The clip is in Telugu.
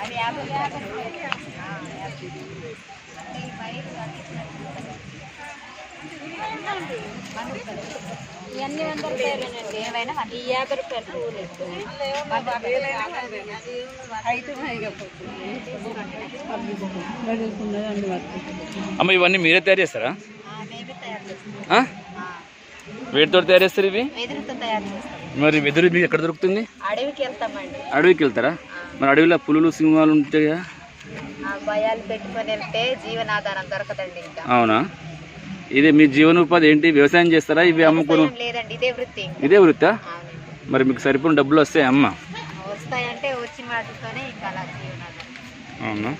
అది యాభై యాభై. ఇవన్నీ వంద రూపాయలేనండి ఏమైనా ఈ యాభై రూపాయలు అమ్మ ఇవన్నీ మీరే తయారు చేస్తారా వేటితో తయారు చేస్తారు ఇవి తయారు చేస్తాం. మరి వెదురు మీకు ఎక్కడ దొరుకుతుంది? అడవికి వెళ్తామండి అడవికి వెళ్తారా మరి అడవిలో పులులు సింహాలు ఉంటాయి భయాలు పెట్టుకొని వెళ్తే జీవనాధారం దొరకదండి ఇంకా. అవునా? ఇదే మీ జీవనోపాధి ఏంటి? వ్యవసాయం చేస్తారా? ఇవి అమ్ముకుని లేదండి ఇదే వృత్తి. ఇదే వృత్తా? మరి మీకు సరిపోయిన డబ్బులు వస్తాయి అమ్మ? వస్తాయంటే వచ్చిన వాటితోనే ఇంకా అలా జీవనాధారం. అవునా?